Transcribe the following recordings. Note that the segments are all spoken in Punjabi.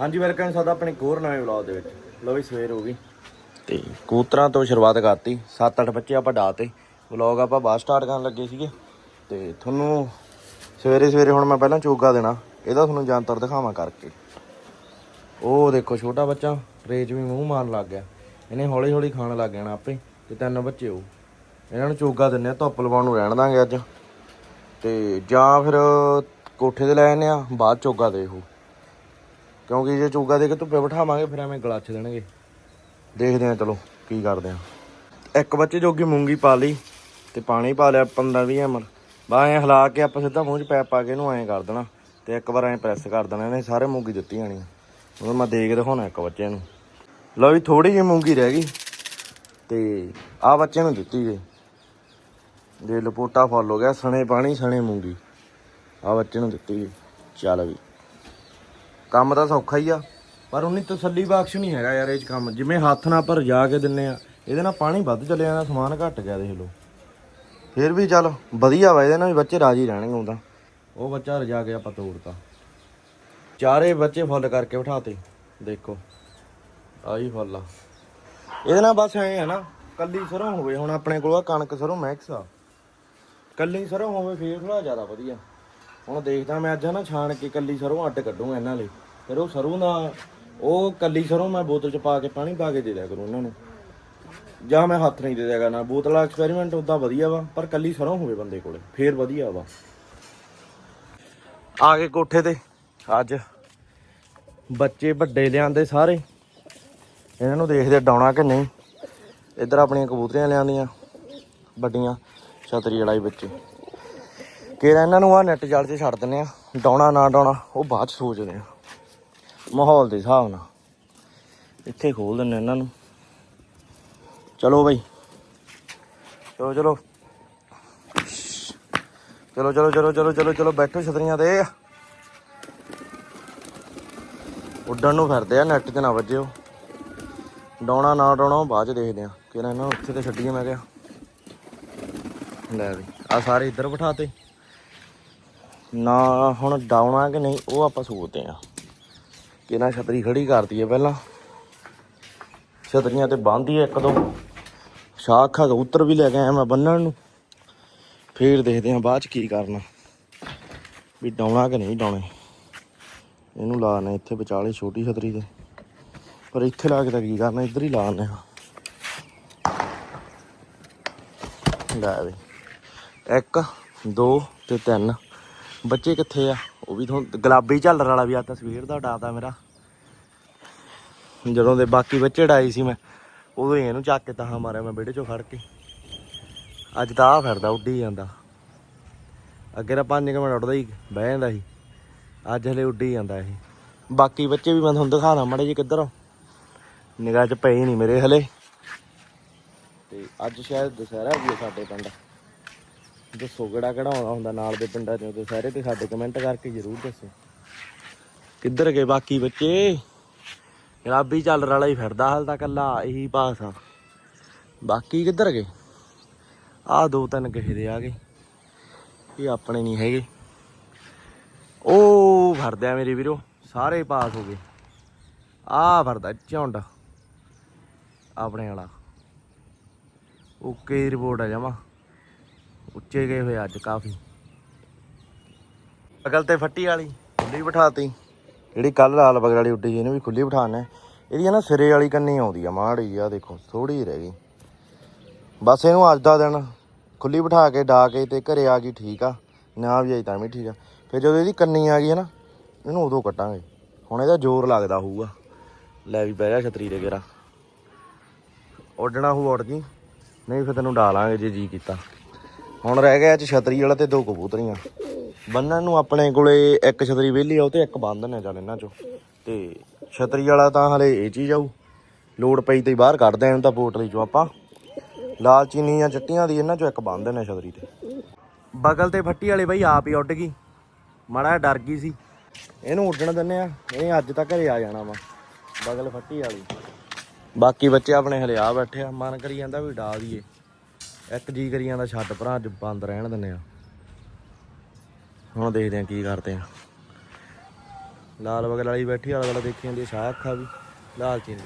ਹਾਂਜੀ ਵੈਲਕਮ ਸਾਡਾ ਆਪਣੇ ਇੱਕ ਹੋਰ ਨਵੇਂ ਵਲੌਗ ਦੇ ਵਿੱਚ। ਲੋ ਵੀ ਸਵੇਰ ਹੋ ਗਈ। ਤੇ ਕੂਤਰਾਂ ਤੋਂ ਸ਼ੁਰੂਆਤ ਕਰਤੀ। 7-8 ਬੱਚੇ ਆਪਾਂ ਡਾਤੇ ਵਲੌਗ ਆਪਾਂ ਬਾਅਦ ਸਟਾਰਟ ਕਰਨ ਲੱਗੇ ਸੀਗੇ। ਤੇ ਤੁਹਾਨੂੰ ਸਵੇਰੇ ਸਵੇਰੇ ਹੁਣ ਮੈਂ ਪਹਿਲਾਂ ਚੋਗਾ ਦੇਣਾ। ਇਹਦਾ ਤੁਹਾਨੂੰ ਜੰਤਰ ਦਿਖਾਵਾਂ ਕਰਕੇ। ਉਹ ਦੇਖੋ, ਛੋਟਾ ਬੱਚਾ, ਰੇਜ ਵੀ ਮੂੰਹ ਮਾਰਨ ਲੱਗ ਗਿਆ। ਇਹਨੇ ਹੌਲੀ ਹੌਲੀ ਖਾਣ ਲੱਗ ਜਾਣਾ ਆਪੇ, ਤੇ ਤਿੰਨ ਬੱਚੇ ਉਹ। ਇਹਨਾਂ ਨੂੰ ਚੋਗਾ ਦਿੰਨੇ ਆ, ਧੁੱਪ ਲਵਾਉਣ ਨੂੰ ਰਹਿਣ ਦਾਂਗੇ ਅੱਜ। ਤੇ ਜਾਂ ਫਿਰ ਕੋਠੇ ਤੇ ਲੈ ਜਾਂਦੇ ਆ, ਬਾਅਦ ਚੋਗਾ ਦੇ ਉਹ। ਕਿਉਂਕਿ ਜੇ ਚੋਗਾ ਦੇ ਕੇ ਧੁੱਪੇ ਬਿਠਾਵਾਂਗੇ, ਫਿਰ ਐਵੇਂ ਗਲਾਚ ਦੇਣਗੇ। ਦੇਖਦੇ ਆ ਚਲੋ, ਕੀ ਕਰਦੇ ਆ ਇੱਕ ਬੱਚੇ ਜੋਗੀ ਮੂੰਗੀ ਪਾ ਲਈ ਤੇ ਪਾਣੀ ਪਾ ਲਿਆ 15 20 ml ਬਾ ਹਿਲਾ ਕੇ ਆਪਾਂ ਸਿੱਧਾ ਮੂੰਹ 'ਚ ਪੈਪ ਪਾ ਕੇ ਇਹਨੂੰ ਐਂ ਕਰ ਦੇਣਾ ਤੇ ਇੱਕ ਵਾਰ ਐਂ ਪ੍ਰੈਸ ਕਰ ਦੇਣਾ, ਇਹਨੇ ਸਾਰੇ ਮੂੰਗੀ ਦਿੱਤੀ ਜਾਣੀ ਉਹ ਮੈਂ ਦੇਖ ਕੇ ਦਿਖਾਉਣਾ ਇੱਕ ਬੱਚੇ ਨੂੰ। ਲਓ ਵੀ ਥੋੜੀ ਜਿਹੀ ਮੂੰਗੀ ਰਹਿ ਗਈ ਤੇ ਆ ਬੱਚੇ ਨੂੰ ਦਿੱਤੀ ਗਈ ਜੇ ਲਪੋਟਾ ਫੁੱਲ ਹੋ ਗਿਆ, ਸਣੇ ਪਾਣੀ, ਸਣੇ ਮੂੰਗੀ। ਆ ਬੱਚੇ ਨੂੰ ਦਿੱਤੀ ਗਈ ਚੱਲ ਵੀ। ਕੰਮ ਤਾਂ ਸੌਖਾ ਹੀ ਆ। ਪਰ ਉਨੀ ਤਸੱਲੀ ਬਖਸ਼ ਨਹੀਂ ਹੈਗਾ ਯਾਰ ਇਹ 'ਚ ਕੰਮ। ਜਿਵੇਂ ਹੱਥ ਨਾਲ ਆਪਾਂ ਰਜਾ ਕੇ ਦਿੰਨੇ ਆ, ਇਹਦੇ ਨਾਲ ਪਾਣੀ ਵੱਧ ਚੱਲਿਆ ਜਾਂਦਾ ਸਮਾਨ ਘਟ ਗਿਆ ਦੇਖ ਲਓ। ਫਿਰ ਵੀ ਚੱਲ ਵਧੀਆ ਵਾ, ਇਹਦੇ ਨਾਲ ਵੀ ਬੱਚੇ ਰਾਜੀ ਰਹਿਣਗੇ ਹੁੰਦਾ ਉਹ ਬੱਚਾ ਰਜਾ ਕੇ ਆਪਾਂ ਤੋੜਤਾ। ਚਾਰੇ ਬੱਚੇ ਫੁੱਲ ਕਰਕੇ ਬਿਠਾਤੇ, ਦੇਖੋ। ਆਹੀ ਫੁੱਲ ਆ। ਇਹਦੇ ਨਾਲ ਬਸ ਐ ਹੈ ਨਾ, ਕੱਲੀ ਸਰੋਂ ਹੋਵੇ, ਹੁਣ ਆਪਣੇ ਕੋਲ ਆ, ਕਣਕ ਸਰੋਂ, ਮੈਕਸ ਆ। ਕੱਲੀ ਸਰੋਂ ਹੋਵੇ, ਫੇਰ ਥੋੜਾ ਜ਼ਿਆਦਾ ਵਧੀਆ। ਹੁਣ ਦੇਖਦਾ ਮੈਂ ਅੱਜ ਨਾ ਛਾਣ ਕੇ ਕੱਲੀ ਸਰੋਂ ਅੱਡ ਕੱਢੂਗਾ ਇਹਨਾਂ ਲਈ। ਫਿਰ ਉਹ ਸਰੋਂ ਦਾ, ਉਹ ਕੱਲੀ ਸਰੋਂ ਮੈਂ ਬੋਤਲ ਚ ਪਾ ਕੇ ਪਾਣੀ ਪਾ ਕੇ ਦੇ ਦਿਆ ਕਰੂੰ ਇਹਨਾਂ ਨੂੰ। ਜਾਂ ਮੈਂ ਹੱਥ ਨਹੀਂ ਦੇ ਦਿਆ ਕਰਨਾ। ਬੋਤਲ ਵਾਲਾ ਐਕਸਪੈਰੀਮੈਂਟ ਉਦਾਂ ਵਧੀਆ ਵਾ, ਪਰ ਕੱਲੀ ਸਰੋਂ ਹੋਵੇ ਬੰਦੇ ਕੋਲੇ, ਫੇਰ ਵਧੀਆ ਵਾ। ਆ ਗਏ ਕੋਠੇ ਤੇ, ਅੱਜ। ਬੱਚੇ ਵੱਡੇ ਲਿਆਂਦੇ ਸਾਰੇ। ਇਹਨਾਂ ਨੂੰ ਦੇਖਦੇ ਡਾਉਣਾ ਕਿ ਨਹੀਂ। ਇੱਧਰ ਆਪਣੀਆਂ ਕਬੂਤਰੀਆਂ ਲਿਆਂਦੀਆਂ, ਵੱਡੀਆਂ, ਛਤਰੀ ਵਾਲਾ ਹੀ ਬੱਚੇ ਕਿਹੜਾ ਇਹਨਾਂ ਨੂੰ ਆ ਨੈਟ ਜਾਲ 'ਚ ਛੱਡ ਦਿੰਨੇ ਆ। ਡਾਉਣਾ ਨਾ ਡਾਉਣਾ, ਉਹ ਬਾਅਦ 'ਚ ਸੋਚਦੇ ਆ। ਮਾਹੌਲ ਦੇ ਹਿਸਾਬ ਨਾਲ। ਇੱਥੇ ਖੋਲ ਦਿੰਨੇ ਇਹਨਾਂ ਨੂੰ। ਚਲੋ ਬਈ। ਚਲੋ ਚਲੋ। ਚਲੋ ਚਲੋ ਚਲੋ ਚਲੋ ਚਲੋ ਚਲੋ, ਬੈਠੋ ਛਤਰੀਆਂ ਤੇ। ਉੱਡਣ ਨੂੰ ਫਿਰਦੇ ਆ ਨੈਟ ਤੇ ਨਾ ਵੱਜਿਓ। ਡਾਉਣਾ ਨਾ ਡਾਉਣਾ, ਉਹ ਬਾਅਦ ਚ ਦੇਖਦੇ ਆ। ਕਿਹੜਾ ਇਹਨਾਂ ਨੂੰ ਉੱਥੇ ਤੇ ਛੱਡੀਏ ਮੈਂ ਕਿਹਾ। ਲੈ ਵੀ ਆ ਸਾਰੇ ਇੱਧਰ ਬਿਠਾਤੇ। ਨਾ ਹੁਣ ਡਾਉਣਾ ਕਿ ਨਹੀਂ, ਉਹ ਆਪਾਂ ਸੋਚਦੇ ਆ ਨਾ ਛਤਰੀ ਖੜੀ ਕਰਦੀ ਹੈ ਪਹਿਲਾਂ? ਛਤਰੀਆਂ ਤੇ ਬੰਨਦੀ ਹੈ ਇੱਕ ਦੋ। ਸ਼ਾਖਾ ਕਬੂਤਰ ਵੀ ਲੈ ਕੇ ਆਇਆ ਮੈਂ ਬੰਨਣ ਨੂੰ। ਫੇਰ ਦੇਖਦੇ ਆ ਬਾਅਦ ਚ ਕੀ ਕਰਨਾ। ਵੀ ਡਾਉਣਾ ਕਿ ਨਹੀਂ ਡਾਉਣੇ ਇਹਨੂੰ ਲਾਣੇ ਇੱਥੇ ਵਿਚਾਲੇ ਛੋਟੀ ਛਤਰੀ ਤੇ। ਪਰ ਇੱਥੇ ਲਾ ਕੇ ਤਾਂ ਕੀ ਕਰਨਾ, ਇੱਧਰ ਹੀ ਲਾਣੇ ਆ ਲੈ ਵੀ। ਇੱਕ, ਦੋ ਤੇ ਤਿੰਨ। ਬੱਚੇ ਕਿੱਥੇ ਆ? ਉਹ ਵੀ ਤੁਹਾਨੂੰ ਗੁਲਾਬੀ ਝੱਲਰ ਵਾਲਾ ਵੀ ਆ, ਤਸਵੀਰ ਦਾ ਡਾਤਾ ਮੇਰਾ। ਜਦੋਂ ਦੇ ਬਾਕੀ ਬੱਚੇ ਡਾਈ ਸੀ ਮੈਂ, ਉਦੋਂ ਹੀ ਇਹਨੂੰ ਚੱਕ ਕੇ ਤਾਂ ਮਾਰਿਆ ਮੈਂ ਵਿਹੜੇ ਚੋਂ ਫੜ ਕੇ। ਅੱਜ ਤਾਂ ਆ ਫਿਰਦਾ, ਉੱਡੀ ਜਾਂਦਾ। ਅੱਗੇ ਤਾਂ 5 ਮਿੰਟ ਉੱਡਦਾ ਹੀ, ਬਹਿ ਜਾਂਦਾ ਸੀ। ਅੱਜ ਹਲੇ ਉੱਡੀ ਜਾਂਦਾ ਇਹ। ਬਾਕੀ ਬੱਚੇ ਵੀ ਮੈਂ ਤੁਹਾਨੂੰ ਦਿਖਾਣਾ ਮੜੇ ਜੀ ਕਿੱਧਰ। ਨਿਗਾਹ 'ਚ ਪਏ ਨਹੀਂ ਮੇਰੇ ਹਲੇ। ਤੇ ਅੱਜ ਸ਼ਾਇਦ ਦੁਸਹਿਰਾ ਵੀ ਸਾਡੇ ਪਿੰਡ। ਦੱਸੋ ਕਿਹੜਾ ਕਿਹੜਾ ਆਉਂਦਾ ਹੁੰਦਾ ਨਾਲ ਦੇ ਪਿੰਡਾਂ 'ਚੋਂ ਸਾਰੇ ਤੇ ਸਾਡੇ ਕਮੈਂਟ ਕਰਕੇ ਜਰੂਰ ਦੱਸੋ। ਕਿੱਧਰ ਗਏ ਬਾਕੀ ਬੱਚੇ? ਗੁਲਾਬੀ ਚੱਲ ਵਾਲਾ ਹੀ ਫਿਰਦਾ ਹਾਲ ਤਾਂ ਕੱਲਾ ਇਹੀ ਪਾਸ ਆ। ਬਾਕੀ ਕਿੱਧਰ ਗਏ? ਆ ਦੋ ਤਿੰਨ ਕਿਸੇ ਦੇ ਆ ਗਏ। ਇਹ ਆਪਣੇ ਨਹੀਂ ਹੈਗੇ। ਉਹ ਫਰਦਿਆ ਮੇਰੇ ਵੀਰੋ, ਸਾਰੇ ਪਾਸ ਹੋ ਗਏ। ਆ ਫਰਦਾ ਝੁੰਡ, ਆਪਣੇ ਵਾਲਾ। ਓਕੇ ਰਿਪੋਰਟ ਆ ਜਾਵਾਂ ਉੱਚੇ ਗਏ ਹੋਏ ਅੱਜ ਕਾਫੀ। ਅਗਲ ਤੇ ਫੱਟੀ ਵਾਲੀ ਖੁੱਲੀ ਬਿਠਾਤੀ। ਜਿਹੜੀ ਕੱਲ ਲਾਲ ਬਗੜ ਵਾਲੀ ਉੱਡੀ ਸੀ, ਇਹਨੂੰ ਵੀ ਖੁੱਲੀ ਬਿਠਾਣਾ ਇਹਦੀ ਨਾ ਸਿਰੇ ਵਾਲੀ ਕੰਨੀ ਆਉਂਦੀ ਆ ਮਾੜੀ ਆ ਦੇਖੋ ਥੋੜੀ ਰਹਿ ਗਈ। ਬਸ ਇਹਨੂੰ ਅੱਜ ਦਾ ਦਿਨ ਖੁੱਲੀ ਬਿਠਾ ਕੇ ਡਾ ਕੇ ਤੇ ਘਰੇ ਆ ਗਈ ਠੀਕ ਆ। ਨਾ ਵੀ ਆਈ ਤਾਂ ਵੀ ਠੀਕ ਆ। ਫਿਰ ਜਦੋਂ ਇਹਦੀ ਕੰਨੀ ਆ ਗਈ ਹੈ ਨਾ ਇਹਨੂੰ ਉਦੋਂ ਕੱਟਾਂਗੇ ਹੁਣ ਇਹਦਾ ਜ਼ੋਰ ਲੱਗਦਾ ਹੋਊਗਾ। ਲੈ ਵੀ ਪੈ ਜਾ ਛਤਰੀ ਦੇ ਗੇਰਾ ਉੱਡਣਾ ਹੋਊ ਉੱਡ ਗਈ। ਨਹੀਂ ਫਿਰ ਤੈਨੂੰ ਡਾਲਾਂਗੇ ਜੇ ਜੀ ਕੀਤਾ। ਹੁਣ ਰਹਿ ਗਿਆ ਇਹ ਚ ਛਤਰੀ ਵਾਲਾ ਤੇ ਦੋ ਕਬੂਤਰੀਆਂ। ਬੰਨਣ ਨੂੰ ਆਪਣੇ ਕੋਲੇ ਇੱਕ ਛਤਰੀ ਵਿਹਲੀ ਆ ਤੇ ਇੱਕ ਬੰਨ ਦਿੰਨੇ ਚੱਲ ਇਹਨਾਂ ਚੋਂ। ਤੇ ਛਤਰੀ ਵਾਲਾ ਤਾਂ ਹਲੇ ਇਹ ਚੀਜ਼ ਆਊ, ਲੋੜ ਪਈ ਤੇ ਬਾਹਰ ਕੱਢਦੇ ਆ ਤਾਂ ਪੋਟਲੀ ਚੋਂ ਆਪਾਂ। ਲਾਲ ਚੀਨੀ ਜਾਂ ਚਿੱਟੀਆਂ ਦੀ ਇਹਨਾਂ ਚੋਂ ਇੱਕ ਬੰਨ ਦਿੰਨੇ ਛਤਰੀ ਤੇ। ਬਗਲ ਤੇ ਫੱਟੀ ਵਾਲੇ ਬਈ ਆਪ ਹੀ ਉੱਡ ਗਈ। ਮਾੜਾ ਡਰ ਗਈ ਸੀ। ਇਹਨੂੰ ਉੱਡਣ ਦਿੰਨੇ ਆ, ਇਹ ਅੱਜ ਤੱਕ ਘਰੇ ਆ ਜਾਣਾ ਵਾ, ਬਗਲ ਫੱਟੀ ਵਾਲੀ। ਬਾਕੀ ਬੱਚੇ ਆਪਣੇ ਹਲੇ ਆ ਬੈਠੇ ਆ, ਮਨ ਕਰੀ ਜਾਂਦਾ ਵੀ ਡਾ ਦਈਏ। ਇੱਕ ਜੀ ਕਰੀ ਜਾਂਦਾ ਛੱਡ ਭਰਾ, ਅੱਜ ਬੰਦ ਰਹਿਣ ਦਿੰਨੇ ਆ। ਹੁਣ ਦੇਖਦੇ ਆ ਕੀ ਕਰਦੇ ਆ। ਲਾਲ ਬਗਲ ਵਾਲੀ ਬੈਠੀ ਵਾਲਾ ਵਾਲਾ ਦੇਖੀ ਜਾਂਦੀ ਸ਼ਾਹ ਅੱਖਾਂ ਵੀ। ਲਾਲ ਚੀਨੀ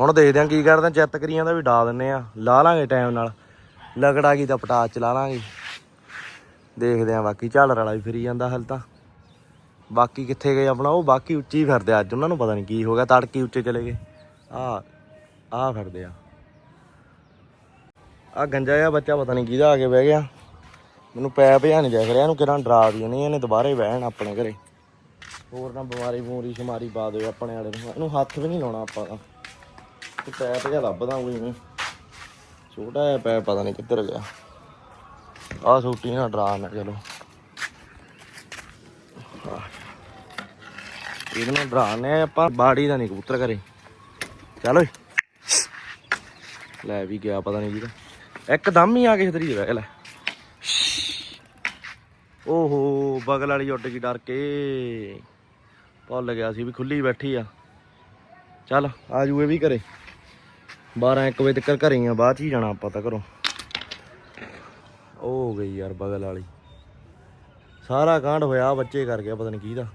ਹੁਣ ਦੇਖਦੇ ਆਂ ਕੀ ਕਰਦੇ ਆਂ, ਚਿੱਤ ਕਰੀਆਂ ਦਾ ਵੀ ਡਾ ਦਿੰਨੇ ਆ। ਲਾ ਲਾਂਗੇ ਟਾਈਮ ਨਾਲ। ਲਗੜਾ ਗਈ ਤਾਂ ਪਟਾਚ ਚਲਾ ਲਾਂਗੇ। ਦੇਖਦੇ ਆਂ ਬਾਕੀ ਝਾਲਰ ਵਾਲਾ ਵੀ ਫਿਰੀ ਜਾਂਦਾ ਹਲ ਤਾਂ। ਬਾਕੀ ਕਿੱਥੇ ਗਏ ਆਪਣਾ, ਉਹ ਬਾਕੀ ਉੱਚੀ ਫਿਰਦੇ ਅੱਜ ਉਹਨਾਂ ਨੂੰ ਪਤਾ ਨਹੀਂ ਕੀ ਹੋ ਗਿਆ, ਤੜਕੀ ਉੱਚੇ ਚਲੇ ਗਏ। ਆ ਆ ਫਿਰਦੇ ਆ। ਆ ਗੰਜਾ ਜਿਹਾ ਬੱਚਾ ਪਤਾ ਨਹੀਂ ਕਿਹਦਾ ਆ ਕੇ ਬਹਿ ਗਿਆ। ਮੈਨੂੰ ਪੈ ਪਿਆ ਨਹੀਂ ਦੇਖ ਰਿਹਾ, ਇਹਨੂੰ ਕਿਰਾਂ ਡਰਾ ਦੀ ਨਹੀਂ ਇਹਨੇ ਦੁਬਾਰੇ ਬਹਿਣ ਆਪਣੇ ਘਰੇ। ਹੋਰ ਨਾ ਬਿਮਾਰੀ ਬੂਰੀ ਸ਼ਮਾਰੀ ਪਾ ਦਿਓ ਆਪਣੇ ਵਾਲੇ ਨੂੰ। ਇਹਨੂੰ ਹੱਥ ਵੀ ਨਹੀਂ ਲਾਉਣਾ ਆਪਾਂ ਤਾਂ। ਤੇ ਪੈਪ ਜਿਹਾ ਲੱਭਦਾ ਕੋਈ ਨਹੀਂ ਛੋਟਾ ਜਿਹਾ ਪੈਪ ਪਤਾ ਨਹੀਂ ਕਿੱਧਰ ਗਿਆ। ਆਹ ਸੂਟੀ ਨਾਲ ਡਰਾ ਨਾ ਚਲੋ। ਇਹਦੇ ਨਾਲ ਡਰਾਣੇ ਆਪਾਂ, ਬਾੜੀ ਦਾ ਨਹੀਂ ਕਬੂਤਰ ਕਰੇ ਚਲੋ ਲੈ ਵੀ ਗਿਆ ਪਤਾ ਨਹੀਂ ਕਿਹਦਾ। ਇੱਕਦਮ ਹੀ ਆ ਕੇ ਛਤਰੀ ਬਹਿ ਲੈ। ਓਹੋ, ਬਗਲ ਵਾਲੀ ਉੱਡ ਗਈ ਡਰ ਕੇ। ਭੁੱਲ ਗਿਆ ਸੀ ਵੀ ਖੁੱਲੀ ਬੈਠੀ ਆ। ਚੱਲ, ਆ ਜੂ ਇਹ ਵੀ ਘਰੇ। 12 1 ਵਜੇ ਤੱਕ ਘਰੇ ਆ, ਬਾਅਦ ਚ ਹੀ ਜਾਣਾ ਆਪਾਂ ਤਾਂ ਘਰੋਂ। ਉਹ ਹੋ ਗਈ ਯਾਰ ਬਗਲ ਵਾਲੀ। ਸਾਰਾ ਕਾਂਡ ਹੋਇਆ, ਬੱਚੇ ਕਰ ਗਿਆ ਪਤਾ ਨਹੀਂ ਕਿਹਦਾ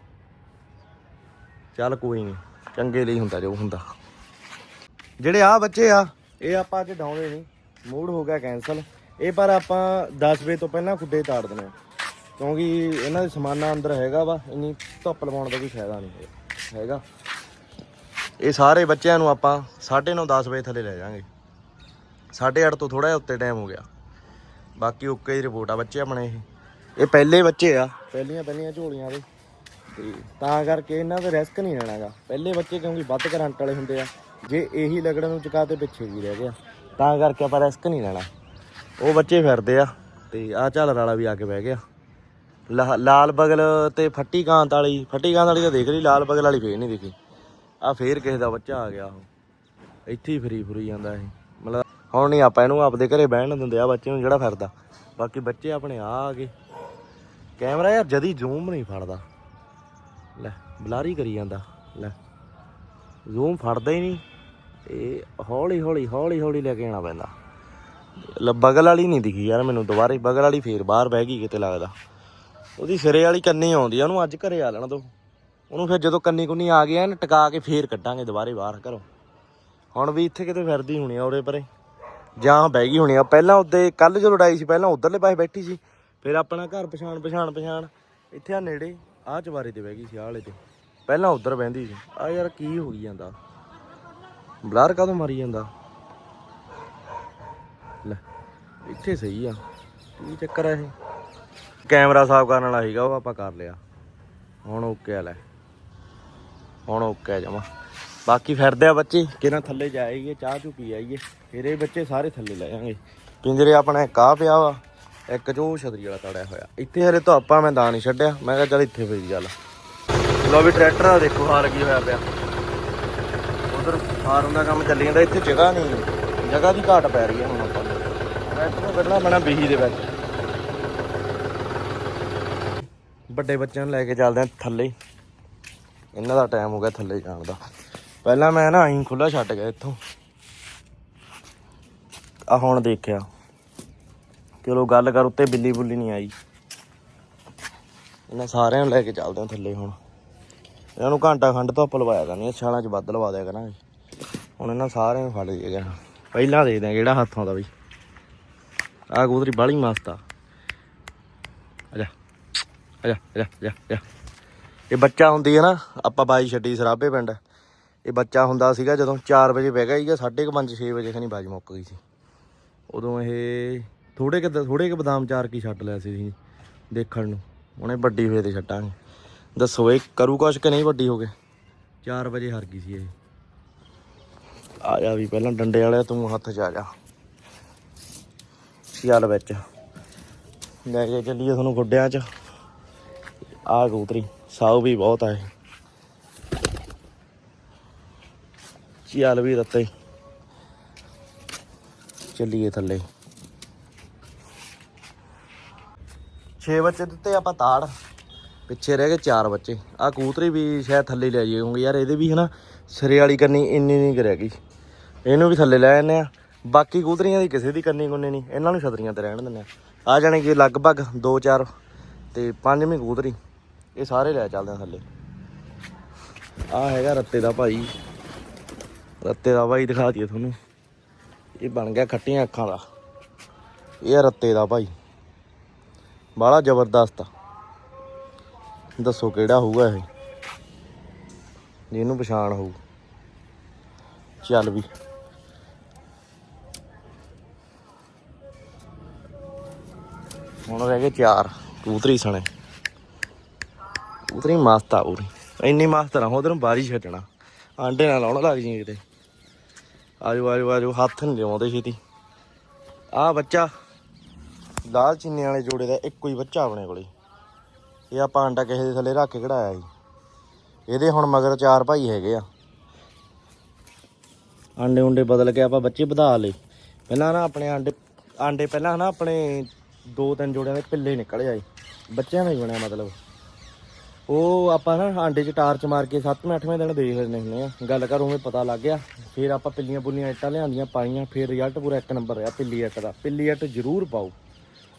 ਚੱਲ ਕੋਈ ਨਹੀਂ ਚੰਗੇ ਲਈ ਹੁੰਦਾ ਜੋ ਹੁੰਦਾ। ਜਿਹੜੇ ਆ ਬੱਚੇ ਆ, ਇਹ ਆਪਾਂ ਅੱਜ ਡਾਉਣੇ ਨਹੀਂ ਮੂਡ ਹੋ ਗਿਆ ਕੈਨਸਲ ਇਹ ਪਰ ਆਪਾਂ 10 ਵਜੇ ਤੋਂ ਪਹਿਲਾਂ ਖੁੱਡੇ ਤਾੜ ਦੇਣੇ ਆ। ਕਿਉਂਕਿ ਇਹਨਾਂ ਦੇ ਸਮਾਨਾਂ ਅੰਦਰ ਹੈਗਾ ਵਾ, ਇੰਨੀ ਧੁੱਪ ਲਵਾਉਣ ਦਾ ਕੋਈ ਫਾਇਦਾ ਨਹੀਂ ਹੈਗਾ। ਇਹ ਸਾਰੇ ਬੱਚਿਆਂ ਨੂੰ ਆਪਾਂ 9:30 10 ਵਜੇ ਥੱਲੇ ਲੈ ਜਾਾਂਗੇ 8:30 ਤੋਂ ਥੋੜਾ ਜਿਹਾ ਉੱਤੇ ਟਾਈਮ ਹੋ ਗਿਆ। ਬਾਕੀ ਓਕੇ ਦੀ ਰਿਪੋਰਟ ਆ, ਬੱਚੇ ਆਪਣੇ ਇਹ। ਇਹ ਪਹਿਲੇ ਬੱਚੇ ਆ। ਪਹਿਲੀਆਂ ਪਹਿਲੀਆਂ ਝੋਲੀਆਂ ਦੇ। ਤੇ ਤਾਂ ਕਰਕੇ ਇਹਨਾਂ ਦਾ ਰਿਸਕ ਨਹੀਂ ਲੈਣਾਗਾ ਪਹਿਲੇ ਬੱਚੇ ਕਿਉਂਕਿ ਵੱਧ ਕਰੰਟ ਵਾਲੇ ਹੁੰਦੇ ਆ। ਜੇ ਇਹੀ ਲਗੜਨ ਨੂੰ ਚੁਕਾ ਤੇ ਪਿੱਛੇ ਵੀ ਰਹਿ ਗਿਆ ਤਾਂ ਕਰਕੇ ਆਪਾਂ ਰਿਸਕ ਨਹੀਂ ਲੈਣਾ। ਉਹ ਬੱਚੇ ਫਿਰਦੇ ਆ ਤੇ ਆ ਝਾਲਰ ਵਾਲਾ ਵੀ ਆ ਕੇ ਬਹਿ ਗਿਆ। ਲਾਲ ਬਗਲ ਤੇ ਫੱਟੀ ਕਾਂਤ ਵਾਲੀ, ਫੱਟੀ ਕਾਂਤ ਵਾਲੀ ਤਾਂ ਦੇਖ ਲਈ, ਲਾਲ ਬਗਲ ਵਾਲੀ ਫੇਰ ਨਹੀਂ ਦਿਖੀ। ਆ ਫੇਰ ਕਿਸੇ ਦਾ ਬੱਚਾ ਆ ਗਿਆ ਉਹ। ਇੱਥੇ ਹੀ ਫਰੀ ਫਰੀ ਜਾਂਦਾ ਇਹ। ਮਤਲਬ ਹੁਣ ਨਹੀਂ ਆਪਾਂ ਇਹਨੂੰ ਆਪਦੇ ਘਰੇ ਬਹਿਣ ਦਿੰਦੇ ਆ ਬੱਚੇ ਨੂੰ ਜਿਹੜਾ ਫਿਰਦਾ। ਬਾਕੀ ਬੱਚੇ ਆਪਣੇ ਆ ਆ ਗਏ। ਕੈਮਰਾ ਯਾਰ ਜਦੀ ਜ਼ੂਮ ਨਹੀਂ ਫੜਦਾ। ਲੈ, ਬਲਾਰੀ ਕਰੀ ਜਾਂਦਾ। ਲੈ ਜ਼ੂਮ ਫੜਦਾ ਹੀ ਨਹੀਂ। ਇਹ ਹੌਲੀ ਹੌਲੀ ਹੌਲੀ ਹੌਲੀ ਲੈ ਕੇ ਆਣਾ ਪੈਂਦਾ। ਬਗਲ ਵਾਲੀ ਨਹੀਂ ਦਿਖੀ ਯਾਰ ਮੈਨੂੰ ਦੁਬਾਰੇ, ਬਗਲ ਵਾਲੀ ਫੇਰ ਬਾਹਰ ਬਹਿ ਗਈ ਕਿਤੇ ਲੱਗਦਾ। ਉਹਦੀ ਸਿਰੇ ਵਾਲੀ ਕੰਨੀ ਆਉਂਦੀ ਆ, ਉਹਨੂੰ ਅੱਜ ਘਰੇ ਆ ਲੈਣ ਦੋ। ਉਹਨੂੰ ਫਿਰ ਜਦੋਂ ਕੰਨੀ ਕੁੰਨੀ ਆ ਗਿਆ ਨਾ ਟਿਕਾ ਕੇ ਫੇਰ ਕੱਢਾਂਗੇ ਦੁਬਾਰੇ ਬਾਹਰ ਘਰੋਂ। ਹੁਣ ਵੀ ਇੱਥੇ ਕਿਤੇ ਫਿਰਦੀ ਹੋਣੀ ਆ ਉਰੇ ਪਰੇ। ਜਾਂ ਬਹਿ ਗਈ ਹੋਣੀ ਆ। ਪਹਿਲਾਂ ਉੱਤੇ ਕੱਲ ਜਦੋਂ ਲੜਾਈ ਸੀ, ਪਹਿਲਾਂ ਉਧਰਲੇ ਪਾਸੇ ਬੈਠੀ ਸੀ। ਫਿਰ ਆਪਣਾ ਘਰ ਪਛਾਣ ਪਛਾਣ ਪਛਾਣ। ਇੱਥੇ ਆ ਨੇੜੇ, ਆਹ ਚਵਾਰੇ ਤੇ ਬਹਿ ਗਈ ਸੀ, ਆਹ ਵਾਲੇ ਤੇ। ਪਹਿਲਾਂ ਉਧਰ ਬਹਿੰਦੀ ਸੀ। ਆ ਯਾਰ ਕੀ ਹੋ ਗਈ ਜਾਂਦਾ। ਬਲਰ ਕਾਹਦੋਂ ਮਾਰੀ ਜਾਂਦਾ? ਲੈ, ਇੱਥੇ ਸਹੀ ਆ। ਕੀ ਚੱਕਰ ਆ ਇਹ? ਕੈਮਰਾ ਸਾਫ਼ ਕਰਨ ਵਾਲਾ ਸੀਗਾ, ਉਹ ਆਪਾਂ ਕਰ ਲਿਆ। ਹੁਣ ਓਕੇ ਆ ਲੈ। ਹੁਣ ਓਕੇ ਜਮਾ। ਬਾਕੀ ਫਿਰਦੇ ਆ ਬੱਚੇ। ਕਿਹਨਾਂ ਥੱਲੇ ਜਾਏਗੇ, ਚਾਹ ਚੂ ਪੀ ਆਈਏ। ਫਿਰ ਇਹ ਬੱਚੇ ਸਾਰੇ ਥੱਲੇ ਲੈ ਜਾਣਗੇ। ਪਿੰਜਰੇ ਆਪਣਾ ਇੱਕ ਆ ਪਿਆ ਵਾ, ਇੱਕ ਜੋ ਛਤਰੀ ਵਾਲਾ ਤੜਿਆ ਹੋਇਆ। ਇੱਥੇ ਹਰੇ ਤੋਂ ਆਪਾਂ ਮੈਂ ਦਾ ਨਹੀਂ ਛੱਡਿਆ। ਮੈਂ ਕਿਹਾ ਚੱਲ ਇੱਥੇ ਫੇਰੀ ਗੱਲ। ਲੋ ਵੀ ਟਰੈਕਟਰ ਆ ਦੇਖੋ ਹਾਲ ਕੀ ਹੋਇਆ ਪਿਆ। ਫਾਰਮ ਦਾ ਕੰਮ ਚੱਲੀ ਜਾਂਦਾ, ਇੱਥੇ ਜਗ੍ਹਾ ਨਹੀਂ ਜਗ੍ਹਾ ਦੀ ਘਾਟ ਪੈ ਰਹੀ ਹੈ ਹੁਣ ਆਪਾਂ ਨੂੰ। ਕੱਢਣਾ ਪੈਣਾ ਬੀਹੀ ਦੇ ਵਿੱਚ। ਵੱਡੇ ਬੱਚਿਆਂ ਨੂੰ ਲੈ ਕੇ ਚੱਲਦੇ ਆ ਥੱਲੇ। ਇਹਨਾਂ ਦਾ ਟਾਈਮ ਹੋ ਗਿਆ ਥੱਲੇ ਜਾਣ ਦਾ। ਪਹਿਲਾਂ ਮੈਂ ਨਾ ਆਈ ਖੁੱਲਾ ਛੱਡ ਗਿਆ ਇੱਥੋਂ। ਆ ਹੁਣ ਦੇਖਿਆ। ਚਲੋ ਗੱਲ ਕਰ, ਉੱਤੇ ਬਿੱਲੀ ਬੁੱਲੀ ਨਹੀਂ ਆਈ। ਇਹਨਾਂ ਸਾਰਿਆਂ ਨੂੰ ਲੈ ਕੇ ਚੱਲਦੇ ਆ ਥੱਲੇ ਹੁਣ। ਇਹਨਾਂ ਨੂੰ ਘੰਟਾ ਖੰਡ ਧੁੱਪ ਲਵਾਇਆ ਕਰਨੀ ਛਾਲਾਂ 'ਚ ਵੱਧ ਲਵਾ ਦਿਆ ਕਰਾਂਗੇ। ਹੁਣ ਇਹਨਾਂ ਸਾਰਿਆਂ ਨੂੰ ਫੜ ਲਈਏਗਾ ਪਹਿਲਾਂ ਦੇਖਦੇ ਆ ਕਿਹੜਾ ਹੱਥੋਂ ਦਾ ਬਈ। ਆਹ ਕਬੂਤਰੀ ਬਾਲੀ ਮਸਤ ਆ। ਅਜਾ ਅਜਾ ਅਜਾ ਆਜਾ ਆਜਾ ਇਹ ਬੱਚਾ ਹੁੰਦੀ ਹੈ ਨਾ, ਆਪਾਂ ਬਾਈ ਛੱਡੀ ਸਰਾਬੇ ਪਿੰਡ। ਇਹ ਬੱਚਾ ਹੁੰਦਾ ਸੀਗਾ ਜਦੋਂ 4 ਵਜੇ ਬਹਿ ਗਿਆ ਸੀਗਾ 5:30 6 ਵਜੇ ਖਣੀ ਬਾਜ ਮੁੱਕ ਗਈ ਸੀ। ਉਦੋਂ ਇਹ ਥੋੜੇ ਕਿ ਥੋੜੇ ਕਿ ਬਦਾਮ ਚਾਰ ਕੀ ਛੱਡ ਲਿਆ ਸੀ ਦੇਖਣ ਨੂੰ। ਉਹਨੇ ਵੱਡੀ ਹੋਏ ਤੇ ਛੱਡਾਂਗੇ। ਦੱਸੋ ਇਹ ਕਰੂ ਕੁਛ ਕਿ ਨਹੀਂ ਵੱਡੀ ਹੋ ਕੇ 4 ਵਜੇ ਹਰ ਗਈ ਸੀ ਇਹ। ਆ ਜਾ ਵੀ ਪਹਿਲਾਂ ਡੰਡੇ ਵਾਲਿਆ, ਤੂੰ ਹੱਥ 'ਚ ਆ ਜਾ। ਚੱਲ ਵਿੱਚ। ਲੈ ਕੇ ਚੱਲੀਏ ਤੁਹਾਨੂੰ ਗੁੱਡਿਆਂ 'ਚ। ਆ ਕਬੂਤਰੀ, ਸਾਊ ਵੀ ਬਹੁਤ ਆਏ ਇਹ। ਚੱਲ ਵੀ ਰੱਤੇ। ਚੱਲੀਏ ਥੱਲੇ। 6 ਬੱਚੇ ਦਿੱਤੇ ਆਪਾਂ ਤਾੜ। ਪਿੱਛੇ ਰਹਿ ਗਏ 4 ਬੱਚੇ। ਆ ਕਬੂਤਰੀ ਵੀ ਸ਼ਾਇਦ ਥੱਲੇ ਲੈ ਜਾਈਏ ਕਿਉਂਕਿ ਯਾਰ, ਇਹਦੇ ਵੀ ਹਨਾ, ਸਿਰੇ ਵਾਲੀ ਕਰਨੀ ਇੰਨੀ ਨਹੀਂ ਕਰਿਆ ਗਈ ਇਹਨੂੰ ਵੀ ਥੱਲੇ ਲੈ ਜਾਂਦੇ ਆ। ਬਾਕੀ ਕਬੂਤਰੀਆਂ ਦੀ ਕਿਸੇ ਦੀ ਕੰਨੀ ਕੁੰਨੀ ਨਹੀਂ। ਇਹਨਾਂ ਨੂੰ ਛਤਰੀਆਂ ਤੇ ਰਹਿਣ ਦਿੰਦੇ ਆ। ਆ ਜਾਣੇ ਕਿ ਲਗਭਗ 2 4 ਤੇ ਪੰਜਵੀਂ ਕੂਤਰੀ। ਇਹ ਸਾਰੇ ਲੈ ਚੱਲਦੇ ਆ ਥੱਲੇ। ਆ ਹੈਗਾ ਰੱਤੇ ਦਾ ਭਾਈ। ਰੱਤੇ ਦਾ ਭਾਈ ਦਿਖਾ ਦਈਏ ਤੁਹਾਨੂੰ। ਇਹ ਬਣ ਗਿਆ ਖੱਟੀਆਂ ਅੱਖਾਂ ਦਾ। ਇਹ ਰੱਤੇ ਦਾ ਭਾਈ। ਬਾਲਾ ਜ਼ਬਰਦਸਤ ਆ। ਦੱਸੋ ਕਿਹੜਾ ਹੋਊਗਾ ਇਹ? ਜਿਹਨੂੰ ਪਛਾਣ ਹੋਊ। ਚੱਲ ਵੀ। ਹੁਣ ਰਹਿ ਗਏ ਚਾਰ, ਕਬੂਤਰੀ ਸਣੇ। ਕਬੂਤਰੀ ਮਸਤ ਆ ਪੂਰੀ। ਇੰਨੀ ਮਸਤ ਨਾ ਉਧਰ ਨੂੰ ਬਾਰੀ ਛੱਡਣਾ। ਆਂਡੇ ਨਾਲ ਲਾਉਣ ਲੱਗ ਜੀ ਕਿਤੇ। ਆਜੋ ਆਜੋ ਆਜੋ, ਹੱਥ ਨਹੀਂ ਲਿਆਉਂਦੇ ਛੇਤੀ। ਆ ਬੱਚਾ ਲਾਲ ਚਿੰਨੇ ਵਾਲੇ ਜੋੜੇ ਦਾ ਇੱਕੋ ਹੀ ਬੱਚਾ ਆਪਣੇ ਕੋਲੇ। ਇਹ ਆਪਾਂ ਆਂਡਾ ਕਿਸੇ ਦੇ ਥੱਲੇ ਰੱਖ ਕੇ ਕਢਾਇਆ ਜੀ ਇਹਦੇ ਹੁਣ ਮਗਰ ਚਾਰ ਭਾਈ ਹੈਗੇ ਆ। ਆਂਡੇ ਉਂਡੇ ਬਦਲ ਕੇ ਆਪਾਂ ਬੱਚੇ ਵਧਾ ਲਏ। ਪਹਿਲਾਂ ਨਾ ਆਪਣੇ ਆਂਡੇ ਆਂਡੇ ਪਹਿਲਾਂ ਨਾ ਆਪਣੇ ਦੋ ਤਿੰਨ ਜੋੜਿਆਂ ਦੇ ਪਿੱਲੇ ਨਿਕਲ ਆਏ ਬੱਚਿਆਂ ਦਾ ਹੀ ਬਣਿਆ ਮਤਲਬ। ਉਹ ਆਪਾਂ ਨਾ ਆਂਡੇ 'ਚ ਟਾਰਚ ਮਾਰ ਕੇ 7ਵੇਂ 8ਵੇਂ ਦਿਨ ਦੇਖ ਲੈਂਦੇ ਹੁੰਦੇ ਆ। ਗੱਲ ਕਰ, ਉਵੇਂ ਪਤਾ ਲੱਗ ਗਿਆ। ਫਿਰ ਆਪਾਂ ਪਿੱਲੀਆਂ ਪੁੱਲੀਆਂ ਇੱਟਾਂ ਲਿਆਂਦੀਆਂ, ਪਾਈਆਂ। ਫਿਰ ਰਿਜ਼ਲਟ ਪੂਰਾ ਇੱਕ ਨੰਬਰ ਰਿਹਾ, ਪਿੱਲੀ ਇੱਟ ਦਾ। ਪਿੱਲੀ ਇੱਟ ਜ਼ਰੂਰ ਪਾਓ।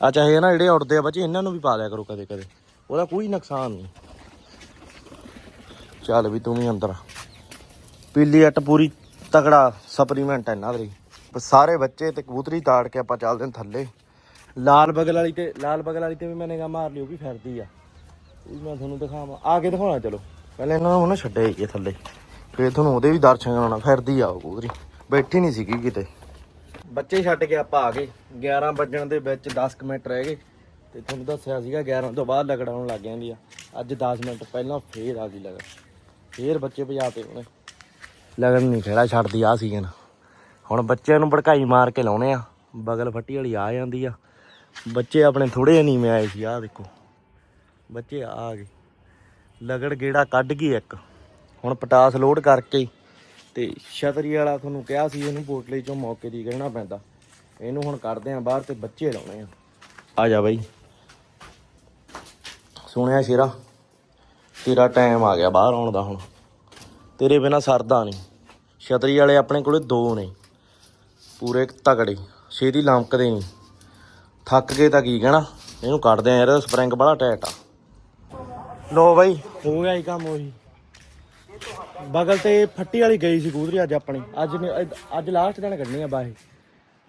ਆ ਚਾਹੇ ਨਾ ਜਿਹੜੇ ਉੱਡਦੇ ਆ ਬੱਚੇ, ਇਹਨਾਂ ਨੂੰ ਵੀ ਪਾ ਲਿਆ ਕਰੋ ਕਦੇ ਕਦੇ। ਉਹਦਾ ਕੋਈ ਨੁਕਸਾਨ ਨਹੀਂ। ਚੱਲ ਵੀ ਤੂੰ ਵੀ ਅੰਦਰ ਪੀਲੀ ਅੱਟ ਪੂਰੀ ਤਗੜਾ ਸਪਲੀਮੈਂਟ ਹੈ ਇਹਨਾਂ ਦੇ ਸਾਰੇ ਬੱਚੇ ਤੇ ਕਬੂਤਰੀ ਤਾੜ ਕੇ ਆਪਾਂ ਚੱਲਦੇ ਨੇ ਥੱਲੇ। ਲਾਲ ਬਗਲ ਵਾਲੀ ਤੇ ਲਾਲ ਬਗਲ ਵਾਲੀ ਤੇ ਵੀ ਮੈਂ ਨਿਗਾਹ ਮਾਰ ਲਈ, ਉਹ ਵੀ ਫਿਰਦੀ ਆ। ਉਹ ਵੀ ਮੈਂ ਤੁਹਾਨੂੰ ਦਿਖਾਵਾਂ। ਆ ਕੇ ਦਿਖਾਉਣਾ, ਚਲੋ। ਪਹਿਲਾਂ ਇਹਨਾਂ ਨੂੰ ਨਾ ਛੱਡੇ ਇਹ ਥੱਲੇ। ਫਿਰ ਤੁਹਾਨੂੰ ਉਹਦੇ ਵੀ ਦਰਸ਼ਨ ਕਰਾਉਣਾ, ਫਿਰਦੀ ਆ ਉਹ ਕਬੂਤਰੀ ਬੈਠੀ ਨਹੀਂ ਸੀਗੀ ਕਿਤੇ। ਬੱਚੇ ਛੱਡ ਕੇ ਆਪਾਂ ਆ ਗਏ। 11 ਵੱਜਣ ਦੇ ਵਿੱਚ 10 ਕੁ ਮਿੰਟ ਰਹਿ ਗਏ। ਤੇ ਤੁਹਾਨੂੰ ਦੱਸਿਆ ਸੀਗਾ 11 ਤੋਂ ਬਾਅਦ ਲਗੜਾਉਣ ਲੱਗ ਜਾਂਦੀ ਆ ਅੱਜ 10 ਮਿੰਟ ਪਹਿਲਾਂ ਫੇਰ ਆ ਗਈ ਲਗੜ ਫੇਰ ਬੱਚੇ ਭਜਾ ਤੇ ਉਹਨੇ। ਲਗਨ ਨਹੀਂ ਖੇੜਾ ਛੱਡਦੀ ਆ ਸੀਜ਼ਨ। ਹੁਣ ਬੱਚਿਆਂ ਨੂੰ ਭੜਕਾਈ ਮਾਰ ਕੇ ਲਾਉਣੇ ਆ। ਬਗਲ ਫੱਟੀ ਵਾਲੀ ਆ ਜਾਂਦੀ ਆ। ਬੱਚੇ ਆਪਣੇ ਥੋੜੇ ਨੀਵੇਂ ਆਏ ਸੀ, ਆਹ ਦੇਖੋ। ਬੱਚੇ ਆ ਗਏ। ਲਗੜ ਗੇੜਾ ਕੱਢ ਗਈ ਇੱਕ। ਹੁਣ ਪਟਾਸ ਲੋਡ ਕਰਕੇ ਤੇ ਛਤਰੀ ਵਾਲਾ ਤੁਹਾਨੂੰ ਕਿਹਾ ਸੀ, ਇਹਨੂੰ ਪੋਟਲੀ ਚੋਂ ਮੌਕੇ ਦੀ ਕਹਿਣਾ ਪੈਂਦਾ। ਇਹਨੂੰ ਹੁਣ ਕੱਢਦੇ ਆ ਬਾਹਰ ਤੇ ਬੱਚੇ ਲਾਉਣੇ ਆ। ਆ ਜਾ ਬਾਈ। ਸੁਣਿਆ ਸ਼ੇਰਾ। ਤੇਰਾ ਟਾਈਮ ਆ ਗਿਆ ਬਾਹਰ ਆਉਣ ਦਾ ਹੁਣ। ਤੇਰੇ ਬਿਨਾ ਸਰਦਾ ਨਹੀਂ। ਛਤਰੀ ਵਾਲੇ ਆਪਣੇ ਕੋਲੇ ਦੋ ਨੇ। ਪੂਰੇ ਤਗੜੇ ਛੇਤੀ ਲਮਕਦੇ ਨਹੀਂ। ਥੱਕ ਗਏ ਤਾਂ ਕੀ ਕਹਿਣਾ? ਇਹਨੂੰ ਕੱਢਦੇ ਆ ਯਾਰ ਸਪਰਿੰਗ ਬੜਾ ਟਾਈਟ ਆ। ਲੋ ਬਾਈ। ਹੋ ਗਿਆ ਹੀ ਕੰਮ ਉਹੀ। ਬਗਲ ਤੇ ਫੱਟੀ ਵਾਲੀ ਗਈ ਸੀ ਕੂਦਰੀ ਅੱਜ ਆਪਣੀ। ਅੱਜ ਨੇ- ਅੱਜ- ਲਾਸਟ ਦਿਨ ਕੱਢਣੀ ਆ ਬਾਹੇ।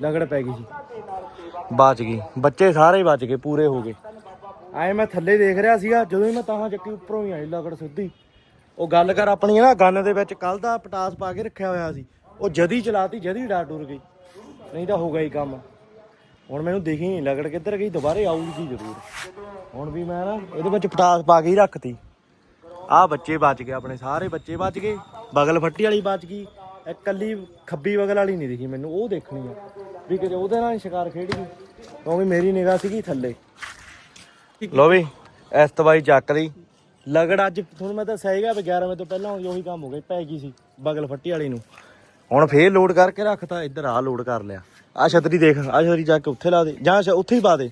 ਲਗੜ ਪੈ ਗਈ ਸੀ। ਬਚ ਗਈ। ਬੱਚੇ ਸਾਰੇ ਬਚ ਗਏ ਪੂਰੇ ਹੋ ਗਏ। ਆਏ ਮੈਂ ਥੱਲੇ ਦੇਖ ਰਿਹਾ ਸੀਗਾ ਜਦੋਂ ਹੀ ਮੈਂ ਤਾਹਾਂ ਚੱਕੀ ਉੱਪਰੋਂ ਹੀ ਆਈ ਲਗੜ ਸਿੱਧੀ। ਉਹ ਗੱਲ ਕਰ ਆਪਣੀ ਨਾ ਗੰਨ ਦੇ ਵਿੱਚ ਕੱਲ ਦਾ ਪਟਾਸ ਪਾ ਕੇ ਰੱਖਿਆ ਹੋਇਆ ਸੀ। ਉਹ ਜਦੀ ਚਲਾਤੀ ਜਦੀ ਡਾਟ ਡੁਰ ਗਈ। ਨਹੀਂ ਤਾਂ ਹੋ ਗਿਆ ਹੀ ਕੰਮ। ਹੁਣ ਮੈਨੂੰ ਦਿਖੀ ਨਹੀਂ ਲਗੜ ਕਿੱਧਰ ਗਈ, ਦੁਬਾਰੇ ਆਊਗੀ ਜ਼ਰੂਰ। ਹੁਣ ਵੀ ਮੈਂ ਨਾ ਇਹਦੇ ਵਿੱਚ ਪਟਾਸ ਪਾ ਕੇ ਹੀ ਰੱਖਤੀ। ਆਹ ਬੱਚੇ ਬਚ ਗਏ, ਆਪਣੇ ਸਾਰੇ ਬੱਚੇ ਬਚ ਗਏ। ਬਗਲ ਫੱਟੀ ਵਾਲੀ ਬਚ ਗਈ ਇੱਕ ਕੱਲੀ ਖੱਬੀ ਬਗਲ ਵਾਲੀ ਨਹੀਂ ਦਿਖੀ ਮੈਨੂੰ, ਉਹ ਦੇਖਣੀ ਆ। ਵੀ ਕਿਤੇ ਉਹਦੇ ਨਾਲ ਸ਼ਿਕਾਰ ਖੇਡ ਗਈ ਕਿਉਂਕਿ ਮੇਰੀ ਨਿਗਾਹ ਸੀਗੀ ਥੱਲੇ। ਲੋ ਵੀ, ਇਸ ਤਵਾਈ ਚੱਕ ਲਈ। ਲਗੜ ਅੱਜ, ਤੁਹਾਨੂੰ ਮੈਂ ਦੱਸਿਆ ਸੀਗਾ ਵੀ 11 ਵਜੇ ਤੋਂ ਪਹਿਲਾਂ ਉਹੀ ਕੰਮ ਹੋ ਗਿਆ, ਪੈ ਗਈ ਸੀ ਬਗਲ ਫੱਟੀ ਵਾਲੀ ਨੂੰ। ਹੁਣ ਫੇਰ ਲੋਡ ਕਰਕੇ ਰੱਖਤਾ, ਇੱਧਰ ਆ ਲੋਡ ਕਰ ਲਿਆ। ਆ ਛਤਰੀ ਦੇਖ ਆ ਛਤਰੀ ਜਾ ਕੇ ਉੱਥੇ ਲਾ ਦੇ ਜਾਂ ਸ਼- ਉੱਥੇ ਹੀ ਪਾ ਦੇ।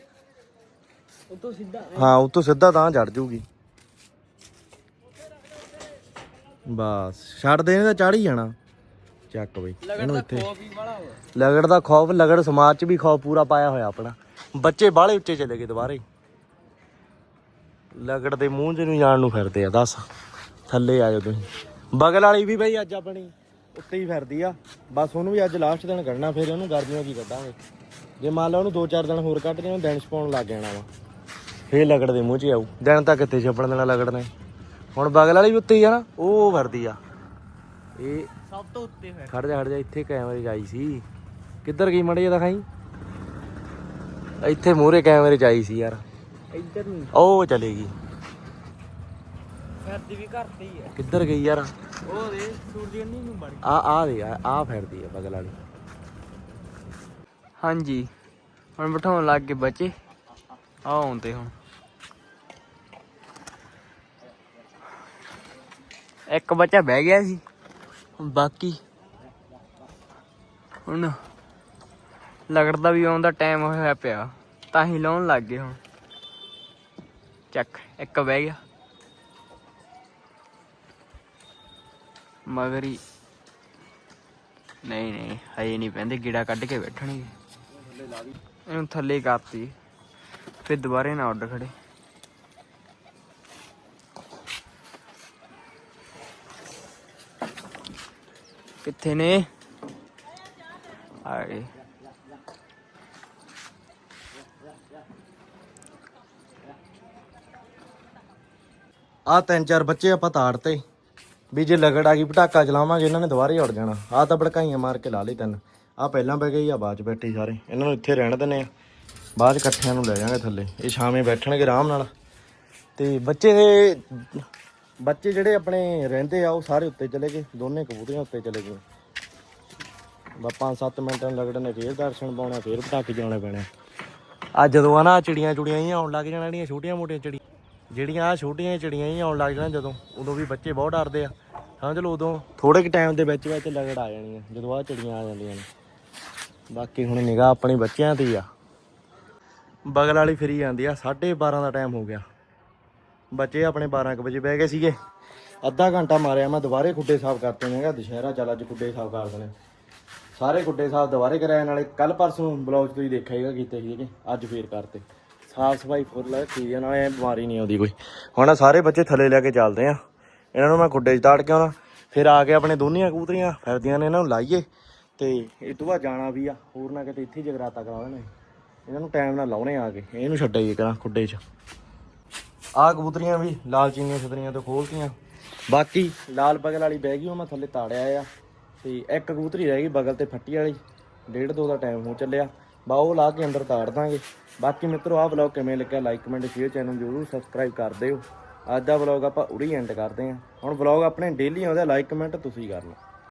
ਉਤੋਂ ਸਿੱਧਾ ਹਾਂ ਉੱਤੋਂ ਸਿੱਧਾ ਤਾਂ ਚੜ ਜੂਗੀ। ਬਸ ਛੱਡ ਦੇ ਤਾਂ ਚੜ ਹੀ ਜਾਣਾ। ਚੱਕ ਬਈ ਇਹਨੂੰ ਇੱਥੇ। ਲਗੜ ਦਾ ਖੌਫ ਲਗੜ ਸਮਾਜ ਚ ਵੀ ਖੌਫ ਪੂਰਾ ਪਾਇਆ ਹੋਇਆ ਆਪਣਾ। ਬੱਚੇ ਬਾਹਲੇ ਉੱਚੇ ਚਲੇ ਗਏ ਦੁਬਾਰੇ। ਲਗੜ ਦੇ ਮੂੰਹ 'ਚ ਨੂੰ ਜਾਣ ਨੂੰ ਫਿਰਦੇ ਆ ਦੱਸ। ਥੱਲੇ ਆ ਜਾਓ ਤੁਸੀਂ। ਬਗਲ ਵਾਲੀ ਵੀ ਬਈ ਅੱਜ ਆਪਣੀ। ਉੱਤੇ ਹੀ ਫਿਰਦੀ ਆ। ਬਸ ਉਹਨੂੰ ਵੀ ਅੱਜ ਲਾਸਟ ਦਿਨ ਕੱਢਣਾ ਫਿਰ ਉਹਨੂੰ ਗਰਮੀਆਂ ਕੀ ਕੱਢਾਂਗੇ। ਜੇ ਮੰਨ ਲਾ ਉਹਨੂੰ 2-4 ਦਿਨ ਹੋਰ ਕੱਢ ਦੇ ਉਹਨੂੰ ਦਿਨ ਛਪਾਉਣ ਲੱਗ ਜਾਣਾ ਵਾ ਫੇਰ ਲਗੜ ਦੇ ਮੂੰਹ 'ਚ ਆਊ। ਦਿਨ ਤਾਂ ਕਿੱਥੇ ਛਪਣ ਦੇਣਾ ਲਗੜ ਨੇ ਹੁਣ ਬਗਲ ਵਾਲੀ ਵੀ ਉੱਤੇ ਹੀ ਆ ਨਾ ਉਹ ਫਿਰਦੀ ਆ। ਇਹ ਸਭ ਤੋਂ ਉੱਤੇ ਹੈ ਖੜ ਜਾ ਖੜ ਜਾ ਇੱਥੇ ਕੈਮਰੇ 'ਚ ਆਈ ਸੀ। ਕਿੱਧਰ ਗਈ ਮੜੇ ਦਿਖਾਈ? ਇੱਥੇ ਮੂਹਰੇ ਕੈਮਰੇ 'ਚ ਆਈ ਸੀ ਯਾਰ। ਇੱਧਰ ਨਹੀਂ ਉਹ ਚਲੇਗੀ ਫਿਰਦੀ ਵੀ ਘਰ ਤੇ ਹੀ ਹੈ ਕਿੱਧਰ ਗਈ ਯਾਰ? ਉਹ ਦੇ ਸੂਰਜਨੀ ਨੂੰ ਬੜ ਆ ਆ ਦੇ ਆ ਆ ਫਿਰਦੀ ਆ ਬਗਲ ਵਾਲੀ। ਹਾਂਜੀ ਹੁਣ ਬਿਠਾਉਣ ਲੱਗ ਗਏ ਬੱਚੇ। ਆ ਆਉਂਦੇ ਹੁਣ। ਇੱਕ ਬੱਚਾ ਬਹਿ ਗਿਆ ਸੀ ਬਾਕੀ। ਹੁਣ ਲਗੜਦਾ ਵੀ ਆਉਂਦਾ ਟਾਈਮ ਹੋਇਆ ਪਿਆ ਤਾਂ ਹੀ ਲਾਉਣ ਲੱਗ ਗਏ ਹੁਣ। ਚੱਕ ਇੱਕ ਬਹਿ ਗਿਆ। ਮਗਰੀ ਨਹੀਂ ਨਹੀਂ, ਹਜੇ ਨਹੀਂ ਪੈਂਦੇ, ਗਿੜਾ ਕੱਢ ਕੇ ਬੈਠਣਗੇ। ਇਹਨੂੰ ਥੱਲੇ ਹੀ ਕਰਤੀ। ਫਿਰ ਦੁਬਾਰੇ ਨਾ ਉੱਡ ਖੜੇ। ਕਿੱਥੇ ਨੇ? ਆਏ। ਆ ਤਿੰਨ ਚਾਰ ਬੱਚੇ ਆਪਾਂ ਤਾੜਤੇ। ਵੀ ਜੇ ਲਗੜ ਆ ਗਈ, ਪਟਾਕਾ ਚਲਾਵਾਂਗੇ, ਇਹਨਾਂ ਨੇ ਦੁਬਾਰੇ ਉੜ ਜਾਣਾ। ਆ ਤਾਂ ਭੜਕਾਈਆਂ ਮਾਰ ਕੇ ਲਾ ਲਈ ਤਿੰਨ। ਆ ਪਹਿਲਾਂ ਬਹਿ ਗਈ ਆ ਬਾਅਦ ਚ ਬੈਠੇ ਸਾਰੇ। ਇਹਨਾਂ ਨੂੰ ਇੱਥੇ ਰਹਿਣ ਦਿੰਦੇ ਆ। ਬਾਅਦ ਚ ਇਕੱਠਿਆਂ ਨੂੰ ਲੈ ਜਾਾਂਗੇ ਥੱਲੇ। ਇਹ ਸ਼ਾਮੇ ਬੈਠਣਗੇ ਆਰਾਮ ਨਾਲ। ਤੇ ਬੱਚੇ ਬੱਚੇ ਜਿਹੜੇ ਆਪਣੇ ਰਹਿੰਦੇ ਆ, ਉਹ ਸਾਰੇ ਉੱਤੇ ਚਲੇ ਗਏ। ਦੋਨੇ ਕਬੂਤਰੀਆਂ ਉੱਤੇ ਚਲੇ ਗਏ। ਬਾ 5-7 ਮਿੰਟਾਂ ਲੱਗਣੇ ਨੇ ਫੇਰ ਦਰਸ਼ਨ ਪਾਉਣਾ ਫੇਰ ਪਟਾਕੇ ਜਾਣੇ ਪੈਣੇ ਆ। ਜਦੋਂ ਆ ਨਾ ਚਿੜੀਆਂ ਚੁੜੀਆਂ ਹੀ ਆਉਣ ਲੱਗ ਜਾਣਾ ਜਿਹੜੀਆਂ ਛੋਟੀਆਂ ਮੋਟੀਆਂ ਚਿੜੀ ਜਿਹੜੀਆਂ ਆ ਛੋਟੀਆਂ ਚਿੜੀਆਂ ਹੀ ਆਉਣ ਲੱਗ ਜਾਣਾ ਜਦੋਂ, ਉਦੋਂ ਵੀ ਬੱਚੇ ਬਹੁਤ ਡਰਦੇ ਆ। ਸਮਝ ਲਓ ਉਦੋਂ ਥੋੜੇ ਕੁ ਟਾਈਮ ਦੇ ਵਿੱਚ ਵਿੱਚ ਲਗੜ ਆ ਜਾਣੀਆਂ, ਜਦੋਂ ਆ ਚਿੜੀਆਂ ਆ ਜਾਂਦੀਆਂ ਨੇ। ਬਾਕੀ ਹੁਣ ਨਿਗਾਹ ਆਪਣੀ ਬੱਚਿਆਂ ਤੇ ਹੀ ਆ। ਬਗਲ ਵਾਲੀ ਫਰੀ ਜਾਂਦੀ ਆ 12:30 ਦਾ ਟਾਈਮ ਹੋ ਗਿਆ। ਬੱਚੇ ਆਪਣੇ 12 ਕੁ ਵਜੇ ਬਹਿ ਗਏ ਸੀਗੇ। ਅੱਧਾ ਘੰਟਾ ਮਾਰਿਆ ਮੈਂ, ਦੁਬਾਰੇ ਖੁੱਡੇ ਸਾਫ਼ ਕਰਤੇ ਨੇ ਦੁਸ਼ਹਿਰਾ ਚੱਲ ਅੱਜ ਖੁੱਡੇ ਸਾਫ਼ ਕਰ ਦੇਣੇ ਸਾਰੇ ਖੁੱਡੇ ਸਾਫ਼ ਦੁਬਾਰੇ ਕਰਾਏ ਨਾਲੇ ਕੱਲ ਪਰਸੋਂ ਬਲੌਗ ਤੁਸੀਂ ਦੇਖਿਆ ਹੀਗਾ ਕੀਤੇ ਸੀਗੇ, ਅੱਜ ਫੇਰ ਕਰਤੇ। ਸਾਫ਼ ਸਫ਼ਾਈ ਫੁੱਲ ਠੀਕ ਹੈ ਨਾਲੇ ਐਂ ਬਿਮਾਰੀ ਨਹੀਂ ਆਉਂਦੀ ਕੋਈ। ਹੁਣ ਆਹ ਸਾਰੇ ਬੱਚੇ ਥੱਲੇ ਲੈ ਕੇ ਚੱਲਦੇ ਆ। ਇਹਨਾਂ ਨੂੰ ਮੈਂ ਖੁੱਡੇ 'ਚ ਤਾੜ ਕੇ ਆਉਣਾ। ਫਿਰ ਆ ਕੇ ਆਪਣੇ ਦੋਨੀਆਂ ਕਬੂਤਰੀਆਂ ਫਿਰਦੀਆਂ ਨੇ, ਇਹਨਾਂ ਨੂੰ ਲਾਈਏ। ਤੇ ਇਹ ਤੋਂ ਬਾਅਦ ਜਾਣਾ ਵੀ ਆ, ਹੋਰ ਨਾ ਕਿਤੇ ਇੱਥੇ ਹੀ ਜਗਰਾਤਾ ਕਰਾ ਦੇਣਾ ਇਹਨਾਂ ਨੂੰ ਟਾਈਮ ਨਾਲ ਲਾਉਣੇ ਆ ਕੇ, ਇਹਨੂੰ ਛੱਡਾਈਏ ਕਰਾਂ ਖੁੱਡੇ 'ਚ। ਆਹ ਕਬੂਤਰੀਆਂ ਵੀ ਲਾਲ ਚੀਨੀਆਂ ਛਤਰੀਆਂ ਤੋਂ ਖੋਲਤੀਆਂ। ਬਾਕੀ ਲਾਲ ਬਗਲ ਵਾਲੀ ਬਹਿ ਗਈ, ਉਹ ਮੈਂ ਥੱਲੇ ਤਾੜਿਆ ਆ। ਤੇ ਇੱਕ ਕਬੂਤਰੀ ਰਹਿ ਗਈ ਬਗਲ ਤੇ ਫੱਟੀ ਵਾਲੀ। ਡੇਢ ਦੋ ਦਾ ਟਾਈਮ ਹੋ ਚੱਲਿਆ। ਬਾ ਉਹ ਲਾ ਕੇ ਅੰਦਰ ਤਾੜ ਦਾਂਗੇ। ਬਾਕੀ ਮਿੱਤਰੋ, ਆਹ ਵਲੌਗ ਕਿਵੇਂ ਲੱਗਿਆ ਲਾਈਕ ਕਮੈਂਟ ਸ਼ੇਅਰ ਚੈਨਲ ਜ਼ਰੂਰ ਸਬਸਕ੍ਰਾਈਬ ਕਰ ਦਿਓ। ਅੱਜ ਦਾ ਵਲੌਗ ਆਪਾਂ ਉਰੀ ਐਂਡ ਕਰਦੇ ਹਾਂ। ਹੁਣ ਵਲੌਗ ਆਪਣੇ ਡੇਲੀ ਆਉਂਦੇ ਲਾਈਕ ਕਮੈਂਟ ਤੁਸੀਂ ਕਰਨਾ।